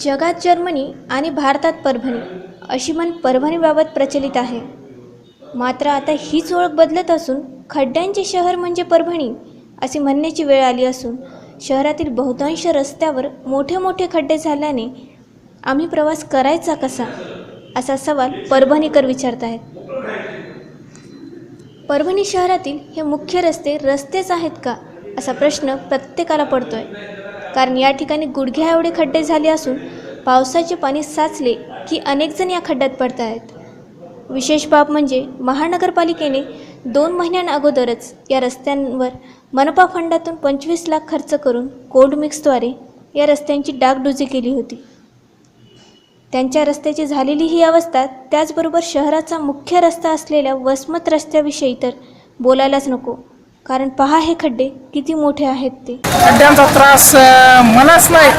जगात जर्मनी आणि भारतात परभणी अशी म्हण परभणीबाबत प्रचलित आहे. मात्र आता हीच ओळख बदलत असून खड्ड्यांचे शहर म्हणजे परभणी असे म्हणण्याची वेळ आली असून शहरातील बहुतांश रस्त्यावर मोठे मोठे खड्डे झाल्याने आम्ही प्रवास करायचा कसा? असा सवाल परभणीकर विचारत आहेत. परभणी शहरातील हे मुख्य रस्ते रस्तेच आहेत का? असा प्रश्न प्रत्येकाला पडतोय. कारण या ठिकाणी गुडघ्या एवढे खड्डे झाले असून पावसाचे पाणी साचले की अनेकजण या खड्ड्यात पडत आहेत. विशेष बाब म्हणजे महानगरपालिकेने दोन महिन्यां अगोदरच या रस्त्यांवर मनपा फंडातून पंचवीस लाख खर्च करून कोल्ड मिक्सद्वारे या रस्त्यांची डागडुजी केली होती. त्यांच्या रस्त्याची झालेली ही अवस्था त्याचबरोबर शहराचा मुख्य रस्ता असलेल्या वसमत रस्त्याविषयी तर बोलायलाच नको. कारण पहा हे खड्डे किती मोठे आहेत ते. खड्ड्यांचा त्रास अं, मलाच नाही.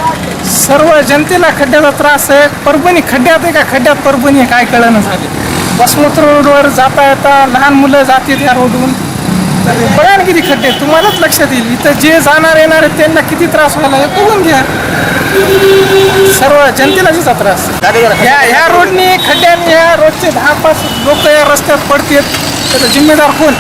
सर्व जनतेला खड्ड्याचा त्रास आहे. परभणी खड्ड्यात आहे का? खड्ड्यात परभणी आहे काय कळणं झाले. बसमोत्र रोडवर जाता येता लहान मुलं जातात या रोडवरून तर बघा ना किती खड्डे आहेत. तुम्हालाच लक्षात येईल. इथं जे जाणार येणार आहेत त्यांना किती त्रास व्हायला आहे बघून घ्या. सर्व जनतेला त्याचा त्रास. या ह्या रोडने खड्ड्याने ह्या रोडचे दहा पाच लोक या रस्त्यात पडतात त्याचा जिम्मेदार कोण?